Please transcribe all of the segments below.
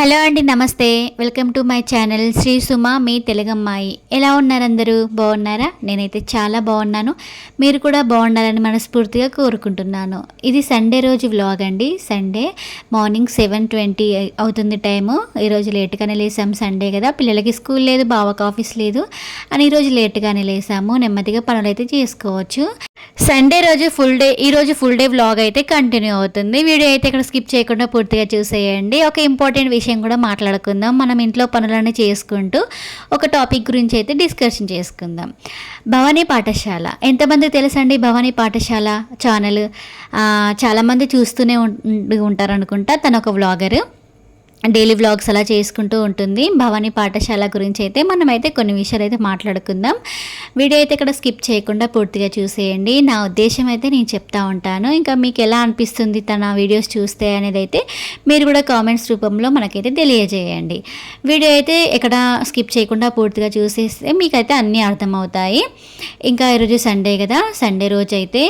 Hello అండి నమస్తే. Welcome to my channel Sri Suma మీ తెలుగమ్మాయి. ఎలా ఉన్నారు అందరూ బాగున్నారా? నేనైతే చాలా బాగున్నాను. మీరు కూడా బాగుండాలని మనస్ఫూర్తిగా కోరుకుంటున్నాను. ఇది సండే రోజు వ్లాగ్ అండి. సండే మార్నింగ్ సెవెన్ ట్వంటీ అవుతుంది టైము. ఈరోజు లేట్గానే లేసాము సండే కదా. పిల్లలకి స్కూల్ లేదు బావకు ఆఫీస్ లేదు. అని ఈరోజు లేట్గానే లేసాము. నెమ్మదిగా పనులు అయితే చేసుకోవచ్చు. సండే రోజు ఫుల్ డే ఈ రోజు ఫుల్ డే వ్లాగ్ అయితే కంటిన్యూ అవుతుంది. వీడియో అయితే ఇక్కడ స్కిప్ చేయకుండా పూర్తిగా చూసేయండి. ఒక ఇంపార్టెంట్ విషయం కూడా మాట్లాడుకుందాం. మనం ఇంట్లో పనులన్నీ చేసుకుంటూ ఒక టాపిక్ గురించి అయితే డిస్కషన్ చేసుకుందాం. భవానీ పాఠశాల. ఎంతమంది తెలుసండి భవానీ పాఠశాల ఛానల్ చాలామంది చూస్తూనే ఉంటారు అనుకుంటా తను ఒక వ్లాగర్ డైలీ వ్లాగ్స్ అలా చేసుకుంటూ ఉంటుంది. భవానీ పాఠశాల గురించి అయితే మనమైతే కొన్ని విషయాలు అయితే మాట్లాడుకుందాం. వీడియో అయితే ఇక్కడ స్కిప్ చేయకుండా పూర్తిగా చూసేయండి. నా ఉద్దేశం అయితే నేను చెప్తా ఉంటాను. ఇంకా మీకు ఎలా అనిపిస్తుంది తన వీడియోస్ చూస్తే అనేది అయితే మీరు కూడా కామెంట్స్ రూపంలో మనకైతే తెలియజేయండి. వీడియో అయితే ఇక్కడ స్కిప్ చేయకుండా పూర్తిగా చూసేస్తే మీకైతే అన్నీ అర్థమవుతాయి. ఇంకా ఈరోజు సండే కదా. సండే రోజు అయితే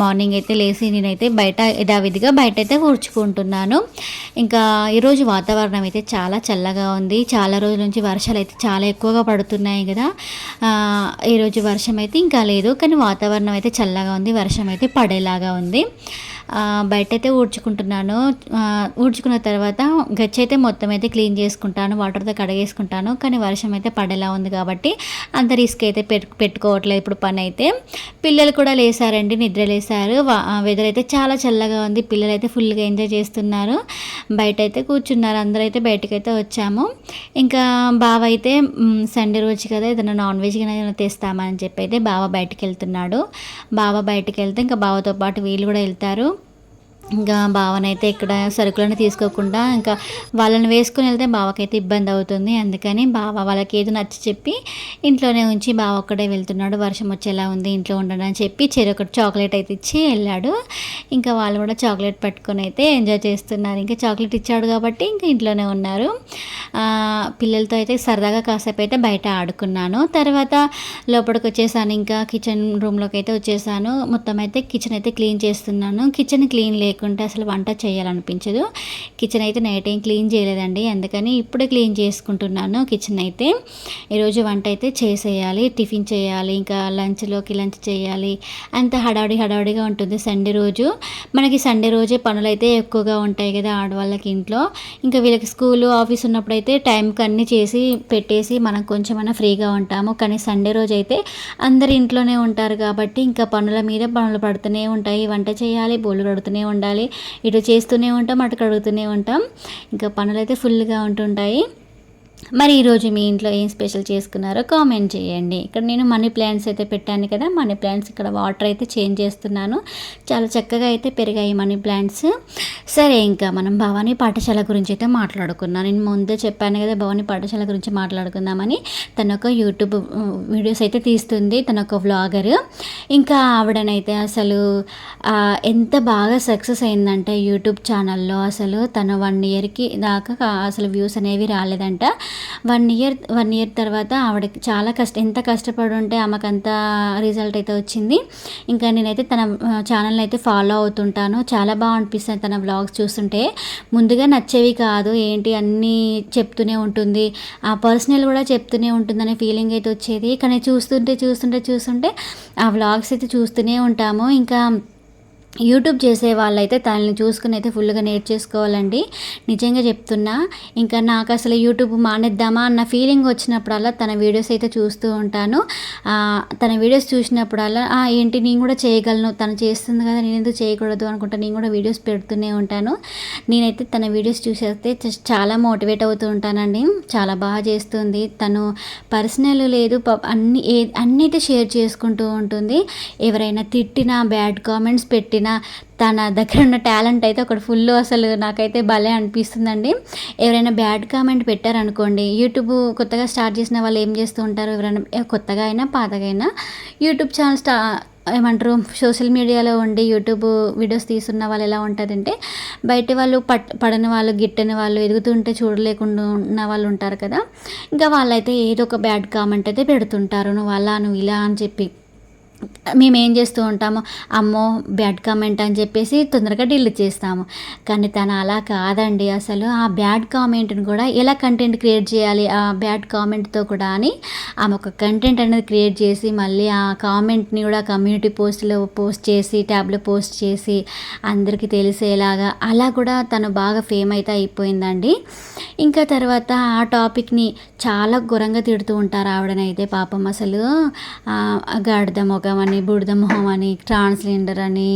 మార్నింగ్ అయితే లేచి నేనైతే బయట యథావిధిగా బయట అయితే కూర్చుకుంటున్నాను ఇంకా ఈరోజు ఈరోజు వాతావరణం అయితే చాలా చల్లగా ఉంది. చాలా రోజుల నుంచి వర్షాలు అయితే చాలా ఎక్కువగా పడుతున్నాయి కదా. ఈరోజు వర్షం అయితే ఇంకా లేదు. కానీ వాతావరణం అయితే చల్లగా ఉంది. వర్షం అయితే పడేలాగా ఉంది. బయట అయితే ఊడ్చుకుంటున్నాను. ఊడ్చుకున్న తర్వాత గచ్చి అయితే మొత్తం అయితే క్లీన్ చేసుకుంటాను వాటర్తో కడిగేసుకుంటాను. కానీ వర్షం అయితే పడేలా ఉంది కాబట్టి అంత రిస్క్ అయితే పెట్టుకోవట్లేదు ఇప్పుడు పని అయితే పిల్లలు కూడా లేసారండి నిద్ర లేసారు వెదర్ అయితే చాలా చల్లగా ఉంది. పిల్లలు అయితే ఫుల్గా ఎంజాయ్ చేస్తున్నారు. బయట అయితే కూర్చున్నారు. అందరూ అయితే బయటకైతే వచ్చాము. ఇంకా బావ అయితే సండే రోజు కదా ఏదైనా నాన్ వెజ్ కానీ తెస్తామని చెప్పి అయితే బావ బయటకు వెళ్తున్నాడు బావ బయటకు వెళ్తే ఇంకా బావతో పాటు వీళ్ళు కూడా వెళ్తారు. ఇంకా బావనైతే ఇక్కడ సరుకులను తీసుకోకుండా ఇంకా వాళ్ళని వేసుకుని వెళ్తే బావకైతే ఇబ్బంది అవుతుంది. అందుకని బావ వాళ్ళకి ఏదో నచ్చి చెప్పి ఇంట్లోనే ఉంచి బావ ఒక్కడే వెళ్తున్నాడు. వర్షం వచ్చేలా ఉంది ఇంట్లో ఉండడం అని చెప్పి చెరొకటి చాక్లెట్ అయితే ఇచ్చి వెళ్ళాడు. ఇంకా వాళ్ళు కూడా చాక్లెట్ పట్టుకొని అయితే ఎంజాయ్ చేస్తున్నారు. ఇంకా చాక్లెట్ ఇచ్చాడు కాబట్టి ఇంకా ఇంట్లోనే ఉన్నారు. పిల్లలతో అయితే సరదాగా కాసేపు అయితే బయట ఆడుకున్నాను. తర్వాత లోపలికి వచ్చేసాను. ఇంకా కిచెన్ రూమ్లోకి అయితే వచ్చేసాను. మొత్తం అయితే కిచెన్ అయితే క్లీన్ చేస్తున్నాను. కిచెన్ క్లీన్ లేక లేకుంటే అసలు వంట చేయాలనిపించదు. కిచెన్ అయితే నైట్ ఏం క్లీన్ చేయలేదండి. అందుకని ఇప్పుడే క్లీన్ చేసుకుంటున్నాను కిచెన్ అయితే. ఈరోజు వంట అయితే చేసేయాలి టిఫిన్ చేయాలి ఇంకా లంచ్లోకి లంచ్ చేయాలి. అంత హడావుడి హడావుడిగా ఉంటుంది సండే రోజు. మనకి సండే రోజే పనులు అయితే ఎక్కువగా ఉంటాయి కదా ఆడవాళ్ళకి ఇంట్లో. ఇంకా వీళ్ళకి స్కూల్ ఆఫీస్ ఉన్నప్పుడు అయితే టైంకి అన్నీ చేసి పెట్టేసి మనం కొంచెమైనా ఫ్రీగా ఉంటాము. కానీ సండే రోజు అయితే అందరు ఇంట్లోనే ఉంటారు కాబట్టి ఇంకా పనుల మీద పనులు పడుతూనే ఉంటాయి. వంట చేయాలి బోళ్ళు పడుతూనే ఉండాలి. ఉండాలి. ఇటు చేస్తూనే ఉంటాం అటు కడుగుతూనే ఉంటాం. ఇంకా పనులు అయితే ఫుల్గా ఉంటుంటాయి. మరి ఈరోజు మీ ఇంట్లో ఏం స్పెషల్ చేసుకున్నారో కామెంట్ చేయండి. ఇక్కడ నేను మనీ ప్లాంట్స్ అయితే పెట్టాను కదా మనీ ప్లాంట్స్ ఇక్కడ వాటర్ అయితే చేంజ్ చేస్తున్నాను. చాలా చక్కగా అయితే పెరిగాయి మనీ ప్లాంట్స్. సరే ఇంకా మనం భవానీ పాఠశాల గురించి అయితే మాట్లాడుకున్నాను నేను ముందే చెప్పాను కదా భవానీ పాఠశాల గురించి మాట్లాడుకుందామని. తన ఒక యూట్యూబ్ వీడియోస్ అయితే తీస్తుంది తన ఒక వ్లాగర్. ఇంకా ఆవిడనైతే అసలు ఎంత బాగా సక్సెస్ అయిందంటే యూట్యూబ్ ఛానల్లో. అసలు తన వన్ ఇయర్కి దాకా అసలు వ్యూస్ అనేవి రాలేదంట. వన్ ఇయర్ వన్ ఇయర్ తర్వాత ఆవిడకి చాలా కష్ట ఎంత కష్టపడి ఉంటే ఆమెకు అంత రిజల్ట్ అయితే వచ్చింది. ఇంకా నేనైతే తన ఛానల్ని అయితే ఫాలో అవుతుంటాను. చాలా బాగా అనిపిస్తుంది తన బ్లాగ్స్ చూస్తుంటే. ముందుగా నచ్చేవి కాదు ఏంటి అన్నీ చెప్తూనే ఉంటుంది. ఆ పర్సనల్ కూడా చెప్తూనే ఉంటుందనే ఫీలింగ్ అయితే వచ్చేది. కానీ చూస్తుంటే చూస్తుంటే చూస్తుంటే ఆ వ్లాగ్స్ అయితే చూస్తూనే ఉంటాము. ఇంకా యూట్యూబ్ చేసే వాళ్ళైతే తనని చూసుకుని అయితే ఫుల్గా నేర్చేసుకోవాలండి. నిజంగా చెప్తున్నా ఇంకా నాకు అసలు యూట్యూబ్ మానేద్దామా అన్న ఫీలింగ్ వచ్చినప్పుడల్లా తన వీడియోస్ అయితే చూస్తూ ఉంటాను. తన వీడియోస్ చూసినప్పుడల్లా ఏంటి నేను కూడా చేయగలను తను చేస్తుంది కదా నేను ఎందుకు చేయకూడదు అనుకుంటా నేను కూడా వీడియోస్ పెడుతూనే ఉంటాను. నేనైతే తన వీడియోస్ చూసేస్తే చాలా మోటివేట్ అవుతూ ఉంటానండి. చాలా బాగా చేస్తుంది. తను పర్సనల్ లేదు అన్ని ఏ అన్నీ అయితే షేర్ చేసుకుంటూ ఉంటుంది. ఎవరైనా తిట్టినా బ్యాడ్ కామెంట్స్ పెట్టినా తన దగ్గర ఉన్న టాలెంట్ అయితే ఒకటి ఫుల్ అసలు నాకైతే భలే అనిపిస్తుందండి. ఎవరైనా బ్యాడ్ కామెంట్ పెట్టారనుకోండి యూట్యూబ్ కొత్తగా స్టార్ట్ చేసిన వాళ్ళు ఏం చేస్తూ ఉంటారు ఎవరైనా కొత్తగా అయినా పాతగా అయినా యూట్యూబ్ ఛానల్ స్టా ఏమంటారు సోషల్ మీడియాలో ఉండి యూట్యూబ్ వీడియోస్ తీస్తున్న వాళ్ళు ఎలా ఉంటుందంటే బయట వాళ్ళు పట్ పడని వాళ్ళు గిట్టని వాళ్ళు ఎదుగుతుంటే చూడలేకుండా ఉన్న వాళ్ళు ఉంటారు కదా. ఇంకా వాళ్ళైతే ఏదో ఒక బ్యాడ్ కామెంట్ అయితే పెడుతుంటారు నువ్వు అలా నువ్వు ఇలా అని చెప్పి. మేము ఏం చేస్తూ ఉంటాము అమ్మో బ్యాడ్ కామెంట్ అని చెప్పేసి తొందరగా డీల్ చేస్తాము. కానీ తను అలా కాదండి అసలు. ఆ బ్యాడ్ కామెంట్ని కూడా ఎలా కంటెంట్ క్రియేట్ చేయాలి? ఆ బ్యాడ్ కామెంట్తో కూడా అని ఆమె ఒక కంటెంట్ అనేది క్రియేట్ చేసి మళ్ళీ ఆ కామెంట్ని కూడా కమ్యూనిటీ పోస్ట్లో పోస్ట్ చేసి ట్యాబ్లో పోస్ట్ చేసి అందరికీ తెలిసేలాగా అలా కూడా తను బాగా ఫేమ్ అయితే అయిపోయిందండి. ఇంకా తర్వాత ఆ టాపిక్ని చాలా ఘోరంగా తిడుతూ ఉంటారు ఆవిడనైతే పాపం అసలు. ఆ, ఒక ముఖం అని బుడిద మొహం అని ట్రాన్స్జెండర్ అని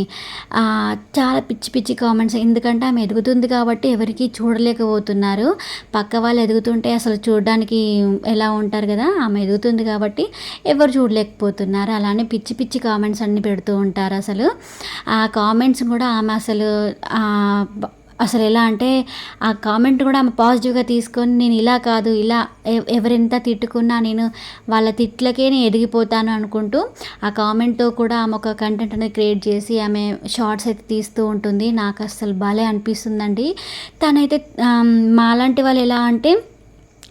చాలా పిచ్చి పిచ్చి కామెంట్స్. ఎందుకంటే ఆమె ఎదుగుతుంది కాబట్టి ఎవరికి చూడలేకపోతున్నారు. పక్క వాళ్ళు ఎదుగుతుంటే అసలు చూడడానికి ఎలా ఉంటారు కదా ఆమె ఎదుగుతుంది కాబట్టి ఎవరు చూడలేకపోతున్నారు. అలానే పిచ్చి పిచ్చి కామెంట్స్ అన్నీ పెడుతూ ఉంటారు అసలు. ఆ కామెంట్స్ కూడా ఆమె అసలు అసలు ఎలా అంటే ఆ కామెంట్ కూడా ఆమె పాజిటివ్గా తీసుకొని నేను ఇలా కాదు ఇలా ఎవరెంత తిట్టుకున్నా నేను వాళ్ళ తిట్లకే నేను ఎదిగిపోతాను అనుకుంటూ ఆ కామెంట్తో కూడా ఆమె ఒక కంటెంట్ అనేది క్రియేట్ చేసి ఆమె షార్ట్స్ అయితే తీస్తూ ఉంటుంది. నాకు అసలు భలే అనిపిస్తుందండి. తనైతే మాలాంటి వాళ్ళు ఎలా అంటే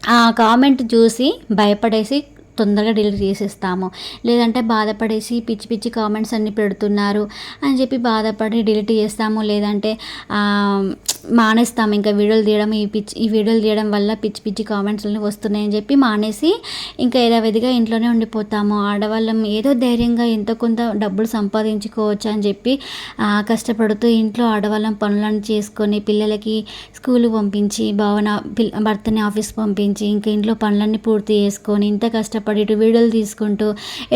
ఆ కామెంట్ చూసి భయపడేసి తొందరగా డిలీట్ చేసేస్తాము. లేదంటే బాధపడేసి పిచ్చి పిచ్చి కామెంట్స్ అన్ని పెడుతున్నారు అని చెప్పి బాధపడి డిలీట్ చేస్తాము. లేదంటే మానేస్తాం. మానేస్తాము ఇంకా వీడియోలు తీయడం ఈ పిచ్చి ఈ వీడియోలు తీయడం వల్ల పిచ్చి పిచ్చి కామెంట్స్ వస్తున్నాయని చెప్పి మానేసి ఇంకా యథావిధిగా ఇంట్లోనే ఉండిపోతాము. ఆడవాళ్ళం ఏదో ధైర్యంగా ఎంతో కొంత డబ్బులు సంపాదించుకోవచ్చు అని చెప్పి కష్టపడుతూ ఇంట్లో ఆడవాళ్ళం పనులను చేసుకొని పిల్లలకి స్కూల్ పంపించి భావన పిల్ భర్తని ఆఫీస్ పంపించి ఇంకా ఇంట్లో పనులన్నీ పూర్తి చేసుకొని ఇంత కష్టపడి ఇటు వీడియోలు తీసుకుంటూ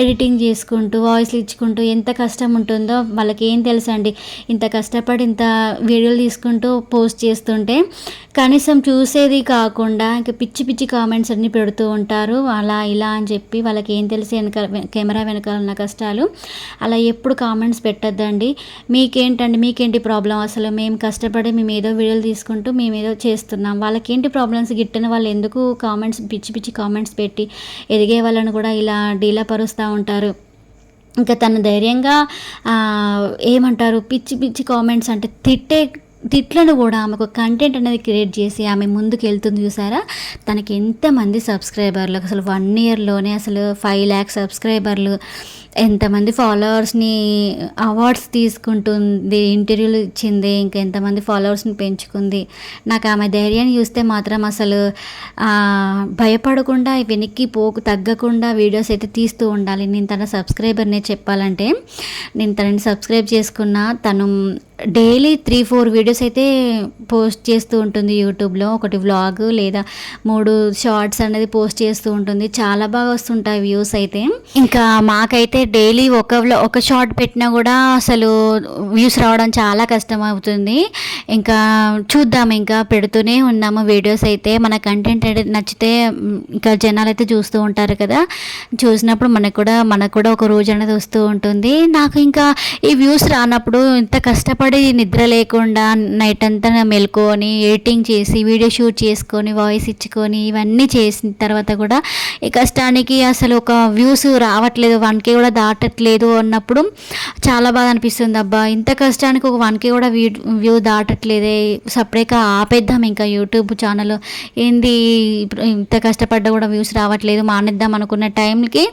ఎడిటింగ్ చేసుకుంటూ వాయిస్లు ఇచ్చుకుంటూ ఎంత కష్టం ఉంటుందో వాళ్ళకి ఏం తెలుసండి? ఇంత కష్టపడి ఇంత వీడియోలు తీసుకుంటూ పోస్ట్ చేస్తుంటే కనీసం చూసేది కాకుండా ఇంకా పిచ్చి పిచ్చి కామెంట్స్ అన్నీ పెడుతూ ఉంటారు. అలా ఇలా అని చెప్పి వాళ్ళకి ఏం తెలిసి వెనక కెమెరా వెనకాల ఉన్న కష్టాలు అలా ఎప్పుడు కామెంట్స్ పెట్టద్దండి. మీకేంటండి మీకేంటి ప్రాబ్లం? అసలు మేము కష్టపడి మేము ఏదో వీడియోలు తీసుకుంటూ మేము ఏదో చేస్తున్నాం. వాళ్ళకేంటి ప్రాబ్లమ్స్? గిట్టని వాళ్ళు ఎందుకు కామెంట్స్ పిచ్చి పిచ్చి కామెంట్స్ పెట్టి ఎదిగే వాళ్ళని కూడా ఇలా డీలా పరుస్తూ ఉంటారు. ఇంకా తను ధైర్యంగా ఏమంటారు? పిచ్చి పిచ్చి కామెంట్స్ అంటే తిట్టే తిట్లను కూడా ఆమెకు కంటెంట్ అనేది క్రియేట్ చేసి ఆమె ముందుకు వెళ్తుంది చూసారా? తనకి ఎంతమంది సబ్స్క్రైబర్లు అసలు వన్ ఇయర్లోనే అసలు ఫైవ్ ల్యాక్స్ సబ్స్క్రైబర్లు ఎంతమంది ఫాలోవర్స్ని అవార్డ్స్ తీసుకుంటుంది ఇంటర్వ్యూలు ఇచ్చింది ఇంకా ఎంతమంది ఫాలోవర్స్ని పెంచుకుంది. నాకు ఆమె ధైర్యాన్ని చూస్తే మాత్రం అసలు భయపడకుండా వెనక్కి పోకు తగ్గకుండా వీడియోస్ అయితే తీస్తూ ఉండాలి. నేను తన సబ్స్క్రైబర్నే చెప్పాలంటే నేను తనని సబ్స్క్రైబ్ చేసుకున్న తను డైలీ త్రీ ఫోర్ వీడియోస్ అయితే పోస్ట్ చేస్తూ ఉంటుంది యూట్యూబ్లో. ఒకటి వ్లాగ్ లేదా మూడు షార్ట్స్ అనేది పోస్ట్ చేస్తూ ఉంటుంది. చాలా బాగా వస్తుంటాయి వ్యూస్ అయితే. ఇంకా మాకైతే డైలీ ఒక వ్లా- ఒక షార్ట్ పెట్టినా కూడా అసలు వ్యూస్ రావడం చాలా కష్టం అవుతుంది ఇంకా చూద్దాం ఇంకా పెడుతూనే ఉన్నాము వీడియోస్ అయితే. మన కంటెంట్ నచ్చితే ఇంకా జనాలు అయితే చూస్తూ ఉంటారు కదా. చూసినప్పుడు మనకు కూడా మనకు కూడా ఒక రోజు అనేది వస్తూ ఉంటుంది. నాకు ఇంకా ఈ వ్యూస్ రానప్పుడు ఇంత కష్టపడి నిద్ర లేకుండా నైట్ అంతా మెలుకొని ఎడిటింగ్ చేసి వీడియో షూట్ చేసుకొని వాయిస్ ఇచ్చుకొని ఇవన్నీ చేసిన తర్వాత కూడా ఈ కష్టానికి అసలు ఒక వ్యూస్ రావట్లేదు. వన్ కే కూడా దాటట్లేదు అన్నప్పుడు చాలా బాధ అనిపిస్తుంది. అబ్బా ఇంత కష్టానికి ఒక వన్ కే కూడా వ్యూ వ్యూ దాటట్లేదే. సపరేట్గా ఆపేద్దాం ఇంకా యూట్యూబ్ ఛానల్. ఏంది ఇంత కష్టపడ్డా కూడా వ్యూస్ రావట్లేదు మానేద్దాం అనుకున్న టైంకి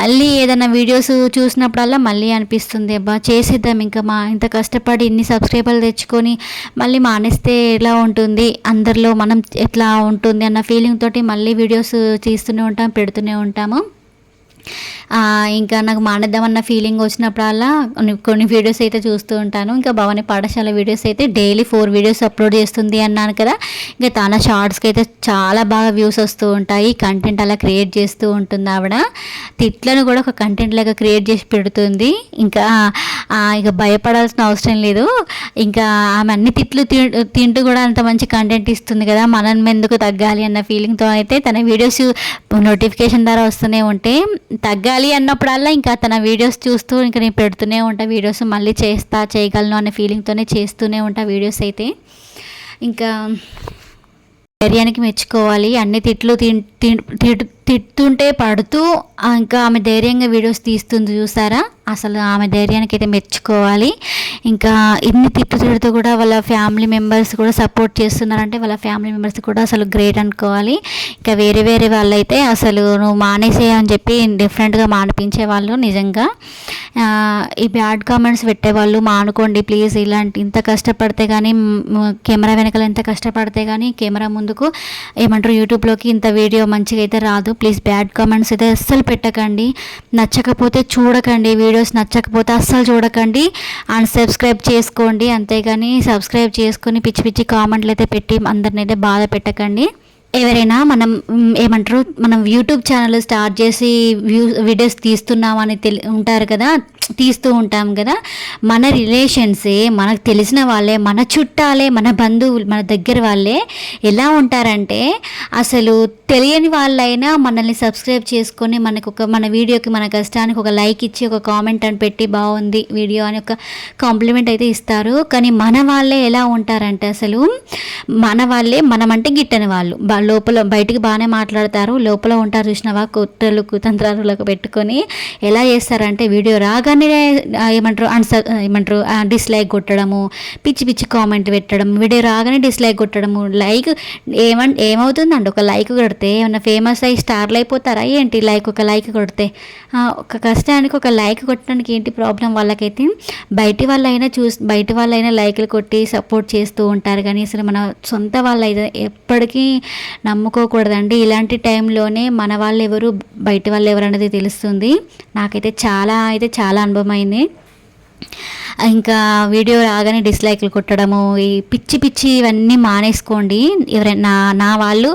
మళ్ళీ ఏదైనా వీడియోస్ చూసినప్పుడల్లా మళ్ళీ అనిపిస్తుంది. అబ్బా చేసేద్దాం ఇంకా మా ఇంత కష్టపడి ఇన్ని సబ్స్క్రైబర్లు తెచ్చుకొని మళ్ళీ మానేస్తే ఎలా ఉంటుంది? అందరిలో మనం ఎట్లా ఉంటుంది? అన్న ఫీలింగ్ తోటి మళ్ళీ వీడియోస్ తీస్తూనే ఉంటాం పెడుతూనే ఉంటాము. ఇంకా నాకు మానేద్దామన్న ఫీలింగ్ వచ్చినప్పుడల్లా కొన్ని వీడియోస్ అయితే చూస్తూ ఉంటాను. ఇంకా భవాని పాఠశాల వీడియోస్ అయితే డైలీ ఫోర్ వీడియోస్ అప్లోడ్ చేస్తుంది అన్నాను కదా. ఇంకా తన షార్ట్స్కి అయితే చాలా బాగా వ్యూస్ వస్తూ ఉంటాయి. కంటెంట్ అలా క్రియేట్ చేస్తూ ఉంటుంది ఆవిడ. తిట్లను కూడా ఒక కంటెంట్ లాగా క్రియేట్ చేసి పెడుతుంది. ఇంకా ఇక భయపడాల్సిన అవసరం లేదు. ఇంకా ఆమె అన్ని తిట్లు తి- తింటూ కూడా అంత మంచి కంటెంట్ ఇస్తుంది కదా. మనం ఎందుకు తగ్గాలి అన్న ఫీలింగ్తో అయితే తన వీడియోస్ నోటిఫికేషన్ ద్వారా వస్తూనే ఉంటే తగ్గాలి అన్నప్పుడల్లా ఇంకా తన వీడియోస్ చూస్తూ ఇంకా నేను పెడుతూనే ఉంటా. వీడియోస్ మళ్ళీ చేస్తా చేయగలను అనే ఫీలింగ్తోనే చేస్తూనే ఉంటా వీడియోస్ అయితే. ఇంకా ధైర్యానికి మెచ్చుకోవాలి. అన్ని తిట్లు తిన్- తిట్- తిడుతుంటే పడుతూ ఇంకా ఆమె ధైర్యంగా వీడియోస్ తీస్తుంది చూసారా? అసలు ఆమె ధైర్యానికి అయితే మెచ్చుకోవాలి. ఇంకా ఇన్ని తిట్టు తిడుతూ కూడా వాళ్ళ ఫ్యామిలీ మెంబర్స్ కూడా సపోర్ట్ చేస్తున్నారంటే వాళ్ళ ఫ్యామిలీ మెంబర్స్ కూడా అసలు గ్రేట్ అనుకోవాలి. ఇంకా వేరే వేరే వాళ్ళైతే అసలు నువ్వు మానేసే అని చెప్పి డిఫరెంట్గా మానిపించే వాళ్ళు నిజంగా. ఈ బ్యాడ్ కామెంట్స్ పెట్టేవాళ్ళు మానుకోండి ప్లీజ్ ఇలాంటి ఇంత కష్టపడితే కానీ కెమెరా వెనకాల ఎంత కష్టపడితే కానీ కెమెరా ముందుకు ఏమంటారు యూట్యూబ్లోకి ఇంత వీడియో మంచిగా అయితే రాదు. ప్లీజ్ బ్యాడ్ కామెంట్స్ అయితే అస్సలు పెట్టకండి. నచ్చకపోతే చూడకండి. వీడియో వీడియోస్ నచ్చకపోతే అస్సలు చూడకండి. అండ్ సబ్స్క్రైబ్ చేసుకోండి. అంతేగాని సబ్స్క్రైబ్ చేసుకొని పిచ్చి పిచ్చి కామెంట్లు అయితే పెట్టి అందరిని అయితే బాధ పెట్టకండి. ఎవరైనా మనం ఏమంటారు మనం యూట్యూబ్ ఛానల్ స్టార్ట్ చేసి వ్యూ వీడియోస్ తీస్తున్నామని తెలి ఉంటారు కదా? తీస్తూ ఉంటాం కదా. మన రిలేషన్సే మనకు తెలిసిన వాళ్ళే మన చుట్టాలే మన బంధువులు మన దగ్గర వాళ్ళే ఎలా ఉంటారంటే అసలు తెలియని వాళ్ళైనా మనల్ని సబ్స్క్రైబ్ చేసుకొని మనకు ఒక మన వీడియోకి మన కష్టానికి ఒక లైక్ ఇచ్చి ఒక కామెంట్ అని పెట్టి బాగుంది వీడియో అని ఒక కాంప్లిమెంట్ అయితే ఇస్తారు. కానీ మన వాళ్ళే ఎలా ఉంటారంటే అసలు మన వాళ్ళే మనమంటే గిట్టని వాళ్ళు. లోపల బయటికి బాగానే మాట్లాడతారు లోపల ఉంటారు చూసినవా? కుట్రలు కుతంత్రాలకు పెట్టుకొని ఎలా చేస్తారంటే వీడియో రాగానే దాన్ని ఏమంటారు అన్సర్ ఏమంటారు డిస్లైక్ కొట్టడము పిచ్చి పిచ్చి కామెంట్ పెట్టడం వీడియో రాగానే డిస్లైక్ కొట్టడము లైక్ ఏమన్ ఏమవుతుందండి? ఒక లైక్ కొడితే ఏమన్నా ఫేమస్ అయ్యి స్టార్లు అయిపోతారా? ఏంటి లైక్ ఒక లైక్ కొడితే? ఒక కష్టానికి ఒక లైక్ కొట్టడానికి ఏంటి ప్రాబ్లం వాళ్ళకైతే బయటి వాళ్ళైనా చూసి బయటి వాళ్ళైనా లైక్లు కొట్టి సపోర్ట్ చేస్తూ ఉంటారు. కానీ అసలు మన సొంత వాళ్ళు ఎప్పటికీ నమ్ముకోకూడదండి. ఇలాంటి టైంలోనే మన వాళ్ళు ఎవరు బయట వాళ్ళు ఎవరు అనేది తెలుస్తుంది. నాకైతే చాలా అయితే చాలా అనుభవం అయింది ఇంకా వీడియో రాగానే డిస్లైక్లు కొట్టడము ఈ పిచ్చి పిచ్చి ఇవన్నీ మానేసుకోండి. ఎవరైనా నా వాళ్ళు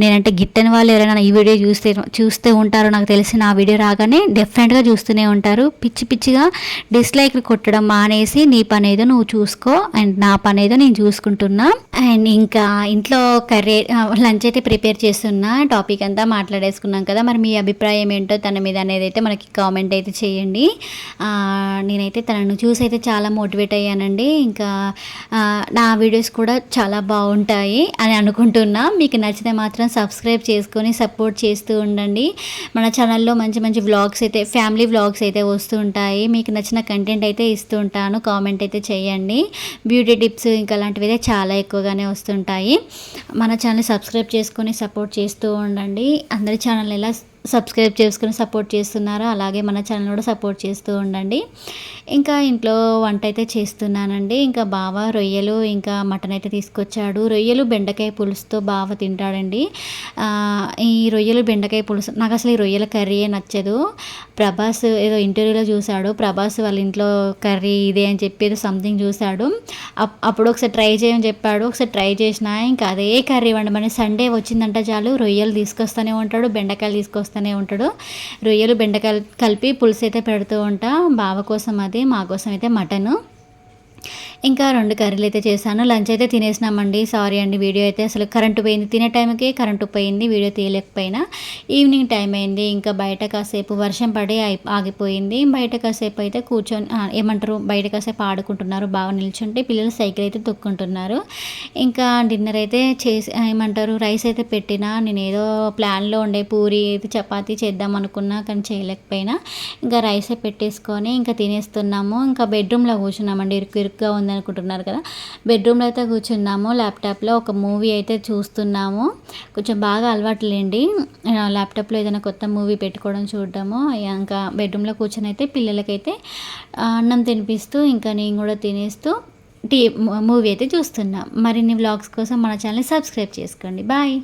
నేనంటే గిట్టని వాళ్ళు ఎవరైనా ఈ వీడియో చూస్తే చూస్తే ఉంటారో నాకు తెలిసి నా వీడియో రాగానే డెఫినెట్గా చూస్తూనే ఉంటారు. పిచ్చి పిచ్చిగా డిస్లైక్లు కొట్టడం మానేసి నీ పని ఏదో నువ్వు చూసుకో అండ్ నా పని ఏదో నేను చూసుకుంటున్నా. అండ్ ఇంకా ఇంట్లో కర్రీ లంచ్ అయితే ప్రిపేర్ చేస్తున్నా. టాపిక్ అంతా మాట్లాడేసుకున్నాం కదా మరి మీ అభిప్రాయం ఏంటో తన మీద అనేది అయితే మనకి కామెంట్ అయితే చేయండి. నేనైతే తనను చూసి అయితే చాలా మోటివేట్ అయ్యానండి. ఇంకా నా వీడియోస్ కూడా చాలా బాగుంటాయి అని అనుకుంటున్నా. మీకు నచ్చితే మాత్రం సబ్స్క్రైబ్ చేసుకొని సపోర్ట్ చేస్తూ ఉండండి. మన ఛానల్లో మంచి మంచి వ్లాగ్స్ అయితే ఫ్యామిలీ వ్లాగ్స్ అయితే వస్తూ ఉంటాయి. మీకు నచ్చిన కంటెంట్ అయితే ఇస్తూ ఉంటాను. కామెంట్ అయితే చేయండి. బ్యూటీ టిప్స్ ఇంకా అలాంటివి అయితే చాలా ఎక్కువగానే వస్తుంటాయి. మన ఛానల్ సబ్స్క్రైబ్ చేసుకొని సపోర్ట్ చేస్తూ ఉండండి. అందరి ఛానల్ ఎలా సబ్స్క్రైబ్ చేసుకుని సపోర్ట్ చేస్తున్నారో అలాగే మన ఛానల్ కూడా సపోర్ట్ చేస్తూ ఉండండి. ఇంకా ఇంట్లో వంట అయితే చేస్తున్నానండి. ఇంకా బావ రొయ్యలు ఇంకా మటన్ అయితే తీసుకొచ్చాడు. రొయ్యలు బెండకాయ పులుసుతో బావ తింటాడండి. ఈ రొయ్యలు బెండకాయ పులుసు నాకు అసలు ఈ రొయ్యల కర్రీ నచ్చదు. ప్రభాస్ ఏదో ఇంటర్వ్యూలో చూశాడు. ప్రభాస్ వాళ్ళ ఇంట్లో కర్రీ ఇదే అని చెప్పి ఏదో సంథింగ్ చూశాడు. అప్పుడు ఒకసారి ట్రై చేయమని చెప్పాడు. ఒకసారి ట్రై చేసిన ఇంకా అదే కర్రీ వండమని సండే వచ్చిందంట చాలు రొయ్యలు తీసుకొస్తూనే ఉంటాడు బెండకాయలు తీసుకొస్తాను చేస్తూనే ఉంటాడు. రొయ్యలు బెండకాయలు కలిపి పులుసు అయితే పెడుతూ ఉంటా. బావ కోసం అది మా కోసం అయితే మటను. ఇంకా రెండు కర్రీలు అయితే చేశాను. లంచ్ అయితే తినేసినామండి. సారీ అండి వీడియో అయితే అసలు కరెంటు పోయింది. తినే టైంకే కరెంటు పోయింది వీడియో తీయలేకపోయినా. ఈవినింగ్ టైం అయింది. ఇంకా బయట కాసేపు వర్షం పడి ఆగిపోయింది. బయట కాసేపు అయితే కూర్చొని ఏమంటారు? బయట కాసేపు ఆడుకుంటున్నారు బాగా నిల్చుంటే పిల్లలు సైకిల్ అయితే తొక్కుంటున్నారు. ఇంకా డిన్నర్ అయితే చేసి ఏమంటారు? రైస్ అయితే పెట్టినా. నేను ఏదో ప్లాన్లో ఉండే పూరి అయితే చపాతీ చేద్దాం అనుకున్నా కానీ చేయలేకపోయినా. ఇంకా రైస్ పెట్టేసుకొని ఇంకా తినేస్తున్నాము. ఇంకా బెడ్రూమ్లో కూర్చున్నామండి. ఇరుకు ఇరుగ్గా ఉంది అనుకుంటున్నారు కదా. బెడ్రూమ్లో అయితే కూర్చున్నాము. ల్యాప్టాప్లో ఒక మూవీ అయితే చూస్తున్నాము. కొంచెం బాగా అలవాటు లేండి. ల్యాప్టాప్లో ఏదైనా కొత్త మూవీ పెట్టుకోవడం చూడడము ఇంకా బెడ్రూమ్లో కూర్చొని అయితే పిల్లలకైతే అన్నం తినిపిస్తూ ఇంకా నేను కూడా తినేస్తూ టీ మూవీ అయితే చూస్తున్నాం. మరిన్ని వ్లాగ్స్ కోసం మన ఛానల్ సబ్స్క్రైబ్ చేసుకోండి. బాయ్